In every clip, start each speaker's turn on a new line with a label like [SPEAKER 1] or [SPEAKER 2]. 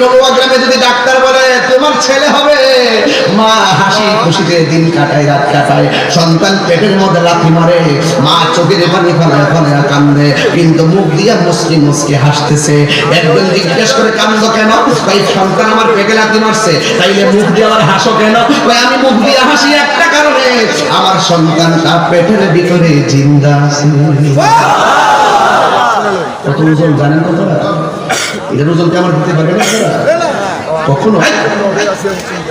[SPEAKER 1] নবুয়া গ্রামে যদি ডাক্তার বলে তোমার ছেলে হবে? মা হাসি খুশিতে দিন কাটায় রাত কাটায়। সন্তান পেটের মধ্যে লাথি মারে। মা চোখের পানি ফেলায় ফেলায় কান্দে। কিন্তু মুখ দিয়া মুসকি মুসকি হাসতেছে। একজন জিজ্ঞেস করে কান্দ কেন? ভাই সন্তান আমার পেটে লাথি মারছে। তাইলে মুখ দিয়ে আবার হাসো কেন? ভাই আমি মুখ দিয়ে হাসি একটা কারণে আমার সন্তানটা পেটের ভিতরে জিন্দা আছে। কত ওজন জানেন কত এটার ওজন আমার দিতে পারবে না কখনো?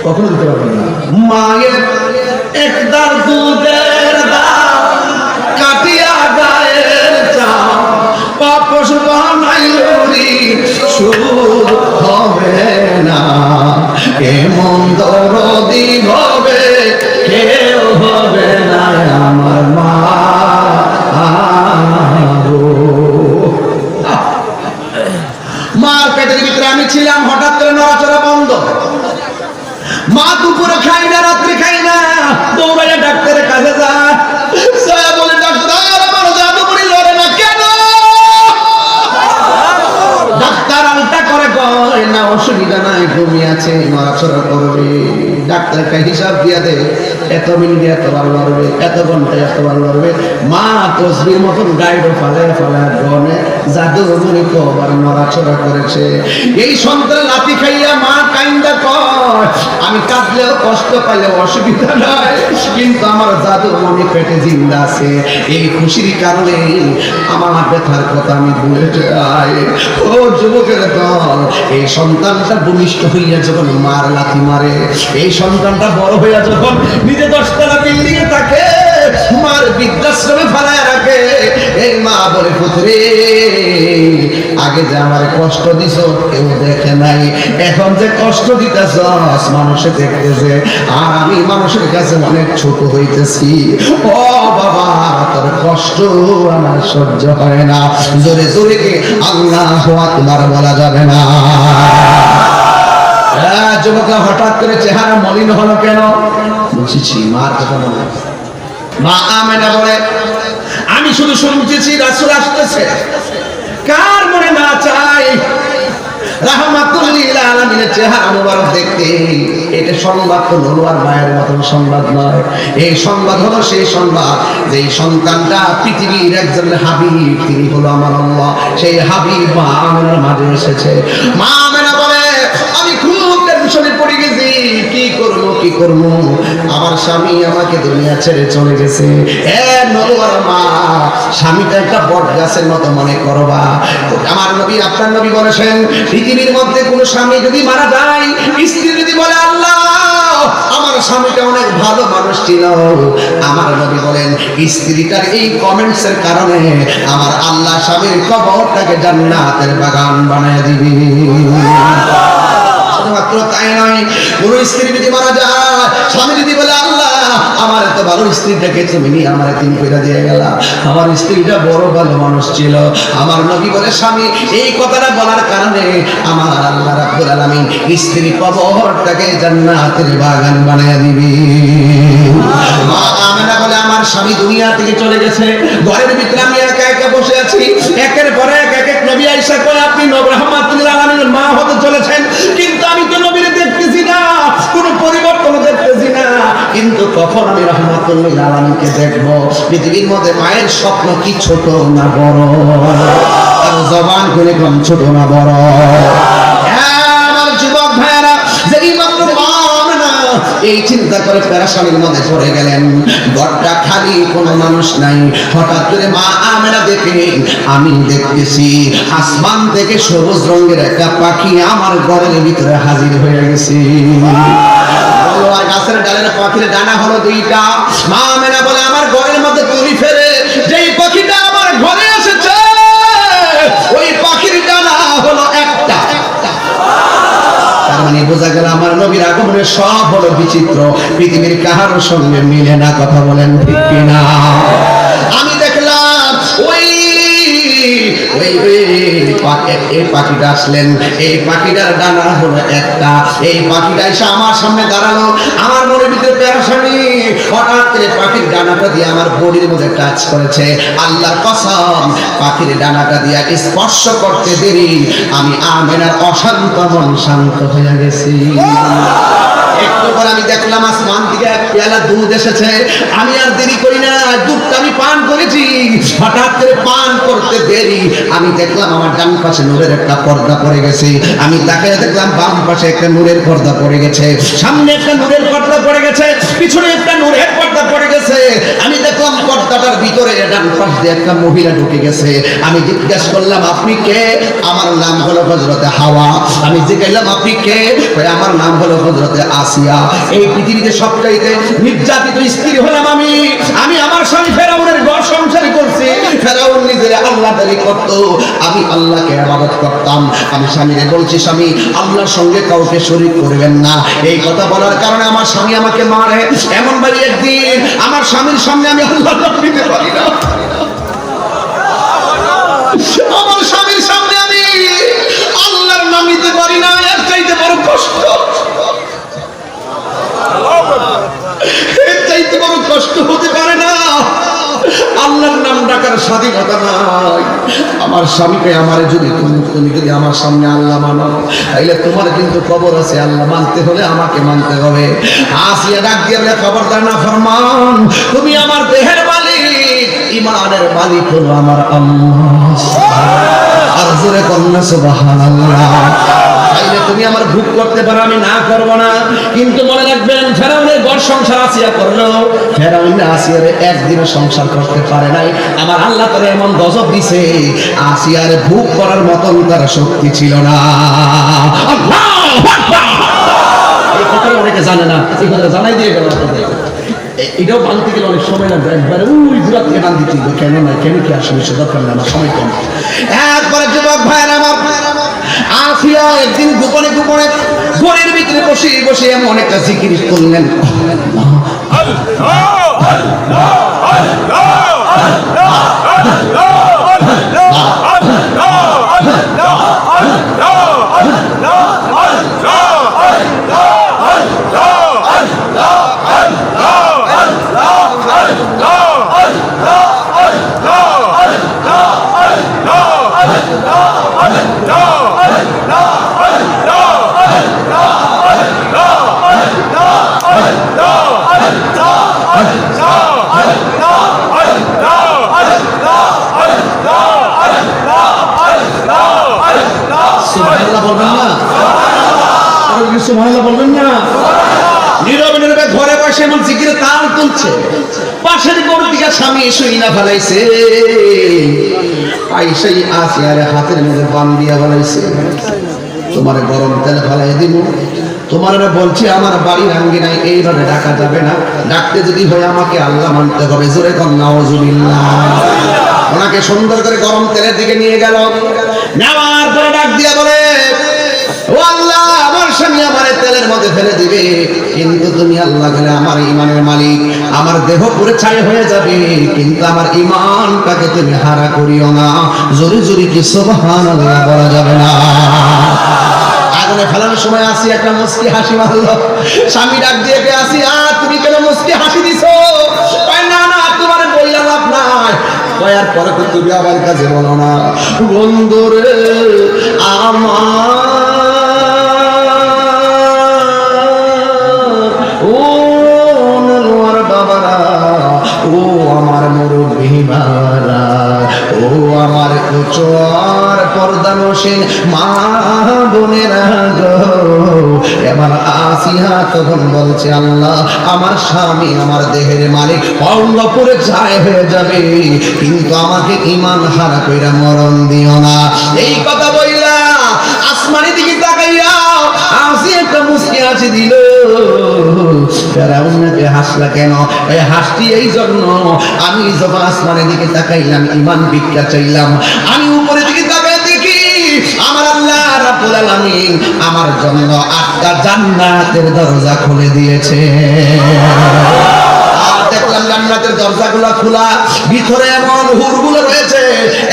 [SPEAKER 1] কখনো দিতে পারবে না। মায়ের একদার দুধের আমি ছিলাম হঠাৎ করে নড়াচড়া বন্ধ। মা দুপুরে খাই না, রাত্রে খাই না। দৌড়াইয়া ডাক্তারের কাছে যা। অসুবিধা ঘুমিয়ে আছে নড়াচড়া ডাক্তার হিসাব দিয়া দে, এত মিনিটে এত বার লড়বে এত ঘন্টায় এত বার লড়বে মা তসবির মতন গাইডও ফালে ফালে গনে জাদু মনে কবার নড়াচড়া করেছে। এই সন্তান লাথি খাইয়া মা কাইন্দা কয়, আমি কাঁদলেও কষ্ট পাইলেও অসুবিধা নাই, কিন্তু আমার জাদু মনে পেটে জিন্দা আছে। এই খুশির কারণে আমার ব্যথার কথা আমি ভুলে যাই। ও যুবকের দল, এই সন্তানটা ভূমিষ্ঠ হইয়া যখন মার লাথি মারে, এই সন্তানটা বড় হইয়া যখন নিজে দশতলা বিল্ডিং এ থাকে, মার বৃদ্ধাশ্রমে ফেলায় রাখে, এই মা বলে, পুত্রে, আগে যে আমার কষ্ট দিছ, কেউ দেখে নাই। এখন যে কষ্ট দিতেছ, মানুষে দেখতেছে, আর আমি মানুষের কাছে অনেক ছোট হইতেছি। ও বাবা, তোর কষ্ট আমার সহ্য হয় না। জোরে জোরে কে, আল্লাহ তোমার বলা যাবে না। যুবকরা হঠাৎ করে চেহারা মলিন হলো কেন? বুঝেছি মার কথা মনে মা আমেনা বলে, আমি শুধু শুনতেছি, রাসুল আসতেছে। কার মনে না চাই? এটা সংবাদ মায়ের মতন সংবাদ নয়। এই সংবাদ হলো সেই সংবাদ পৃথিবীর একজন হাবিব হলো আমার সেই হাবিব মা মাঝে এসেছে। মা আমেনা টেনশনে পড়ে গেছি, কি করব কি করব? আমার স্বামী আমাকে দুনিয়া ছেড়ে চলে গেছে। এ নরওয়ার মা, স্বামীটা একটা বট গাছের মতো মনে করবা আমার নবী, আপনার নবী বলেছেন, পৃথিবীর মধ্যে কোনো স্বামী যদি মারা যায়, স্ত্রী যদি বলে, আল্লাহ, আমার স্বামীটা অনেক ভালো মানুষ ছিল। আমার নবী বলেন, স্ত্রীটার এই কমেন্টস কারণে আমার আল্লাহ স্বামীর কবরটাকে জান্নাতের বাগান বানায় দিবি। শুধুমাত্র তাই নয়। কোন স্ত্রী যদি মারা যায়, স্বামী যদি বলে, আল্লাহ, আমার এত ভালো স্ত্রীটাকে তুমি নিয়ে আমার তিন কইরা দিয়ে গেল আমার স্ত্রীটা বড় ভালো মানুষ ছিল। আমার নবী বলে, স্বামী, এই কথাটা বলার কারণে আমার আল্লাহ রাব্বুল আলামিন স্ত্রী কবরটাকে জান্নাতের বাগান বানায় দিবি। মা বলে, আমার স্বামী দুনিয়া থেকে চলে গেছে। ঘরের ভিতরে আমি একা একা বসে আছি। একের পরে এক এক নবী আইসা করে আপনি নবী রহমাতুল্লাহ আলামিনের মা হতে চলেছেন কিন্তু আমি তো নবীরে দেখতেছি না কোনো পরিবর্তন দেখতেছি না কিন্তু কখন আমি রহমাতুল্লাহ আলামিনকে দেখব? পৃথিবীর মধ্যে মায়ের স্বপ্ন কি ছোট না বড়? জবান করে কম ছোট না বড়? হ্যাঁ, এই চিন্তা করে প্যারাশানির মধ্যে পড়ে গেলেন। ঘরটা খালি কোনো মানুষ নাই। হঠাৎ করে মা আমেনা দেখে আমি দেখতেছি আসমান থেকে সবুজ রঙের একটা পাখি আমার ঘরের ভিতরে হাজির হয়ে গেছে। বলো, আর গাছের ডালের পাখির ডানা হলো দুইটা। মা মেনা বলে আমার ঘরের মধ্যে তুমি ফেলে যেই পাখিটা আমার ঘরে এসেছে ওই পাখির ডানা হলো একটা। মানে বোঝা গেল আমার সব হলো বিচিত্র। পৃথিবীর কাহার সঙ্গে মিলে না কথা বলেন ঠিক কিনা? এই পাখিটা আসলেন, এই পাখিটার ডানা হলো একটা, এই পাখিটা এসে আমার সামনে দাঁড়াল, আমার ভিতরে হঠাৎ করে পাখির ডানাটা দিয়ে আমার বডির মধ্যে টাচ করেছে। আল্লাহর কসম, পাখির ডানাটা দিয়ে স্পর্শ করতে দেরি। আমি আমেনার অশান্ত মন শান্ত হয়ে গেছি। একটু আমি দেখলাম আসমান থেকে এক পেয়ালা দুধ এসেছে। আমি আর দেরি করি না, দুধটা আমি পান করেছি। হঠাৎ করে পান করতে দেরি। আমি দেখলাম আমার ডান পাশে নূরের একটা পর্দা পড়ে গেছে। আমি তাকে দেখলাম বাম পাশে একটা নূরের পর্দা পড়ে গেছে। সামনে একটা নূরের পর্দা পড়ে গেছে, পিছনে একটা নূরের পর্দা পড়ে গেছে। আমি দেখলাম ভিতরে ডান পাশ দিয়ে একটা মহিলা ঢুকে গেছে। আমি জিজ্ঞেস করলাম, আপনি কে? আমার নাম হলো হজরতে হাওয়া। আমি জিজ্ঞাসলাম আপনি কে? আমার নাম হলো হজরতে আসিয়া। এই পৃথিবীতে সবটাইতে নির্যাতিত স্ত্রী হলাম আমি। আমি আমার স্বামী ফেরাউনের করছি আমি আল্লাহকে আবাদত করতাম। আমি স্বামীরে বলছি, স্বামী, আল্লাহর সঙ্গে কাউকে শরীর করবেন না। এই কথা বলার কারণে আমার স্বামী আমাকে মারে। এমন বাড়ি একদিন আমার স্বামীর সামনে আমি আল্লাহ পারি না। আমার স্বামীর সামনে আমি আল্লাহর নাম নিতে পারি না এর চাইতে বড় কষ্ট এর চাইতে বড় কষ্ট হতে পারে না আল্লাহর নাম ডাকার স্বাধীনতা নাই আমার স্বামীকে আমার যদি তুমি তুমি যদি আমার সামনে আল্লাহ মানো, তাইলে তোমার কিন্তু খবর আছে। আল্লাহ মানতে হলে আমাকে মানতে হবে। আসিয়া ডাক দিয়ে খবর খবরদার না, ফরমান, তুমি আমার দেহের মালিক ইমানের মালিক হলো আমার আল্লাহ। আর জোরে কন্যা, সুবহানাল্লাহ। তাইলে তুমি আমার ভুল করতে পারো, আমি না করব না। কিন্তু মনে রাখবেন, ফেরাউনের ঘর সংসার আসিয়া করল ফেরাউন আসিয়ার একদিনও সংসার করতে পারে নাই। আমার আল্লাহ তার এমন গজব দিছে, আসিয়ার ভুক করার মতন তার শক্তি ছিল না। এই একবারে যুবক ভাইয়ের আফিয়া একদিন গোপনে গোপনে ঘরের ভিতরে বসে বসে এমন একটা জিকির করলেন সুবহানাল্লাহ জিকিরে তাল তুলছে। পাশের গরু দিকে স্বামী শুই না ফেলাইছে। আইসাই আসিয়ারে হাতের মধ্যে বান দিয়া ফেলাইছে। তোমার গরম তেল ফেলাই দিব। তোমার বলছি, আমার বাড়ির আঙ্গি নাই, এইভাবে ডাকা যাবে না। ডাকতে যদি হয় আমাকে আল্লাহ মানতে হবে। জোরে নাওজুবিল্লাহ ওনাকে সুন্দর করে গরম তেলের দিকে নিয়ে গেল। নেওয়ার পরে ডাক দিয়া বলে, ও তেলের মধ্যে ফেলে দিবে, কিন্তু তুমি আল্লাহ গেলে আমার ইমানের মালিক। আমার দেহ পুরে ছাই হয়ে যাবে, কিন্তু আমার ইমানটাকে তুমি হারা করিও না। জোরে জোরে কি সুবহানাল্লাহ বলা যাবে না? আসি একটা হাসি স্বামী ডাক দিয়ে কে আসি, আ, তুমি হাসি দিছো? না। বন্ধুরে, আমার আসিয়া তখন বলছে, আল্লাহ, আমার স্বামী আমার দেহের মালিক অঙ্গ পুরে ছায় হয়ে যাবে। কিন্তু আমাকে ইমান হারা কইরা মরণ দিও না। এই কথা বইলা আসমানের দিকে তাকাইয়া আসি একটা মুসকি হাসি দিল। ফেরাউনকে হাসলা কেন? এই হাসটি এই জন্য, আমি যখন আসমানের দিকে তাকাইলাম ইমান ভিক্ষা চাইলাম, আমি দেখি আমার আল্লাহ রাব্বুল আলামিন আমার জন্য আটটা জান্নাতের দরজা খুলে দিয়েছে। আর দেখলাম জান্নাতের দরজাগুলো খোলা, ভিতরে এমন হুরগুলো রয়েছে,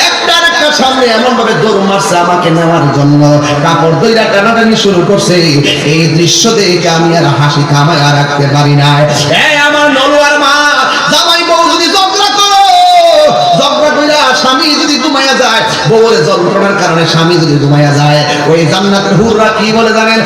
[SPEAKER 1] একটা সামনে এমন ভাবে দৌড় মারছে আমাকে নেওয়ার জন্য। কাপড় দইরা টানাটানি শুরু করছে। এই দৃশ্য দেখে আমি আর হাসি থামায় রাখতে পারি না যায় বউরে যন্ত্রণার কারণে স্বামী যদি ঘুমাইয়া যায় ওই জান্নাতের হুররা কি বলে জানেন?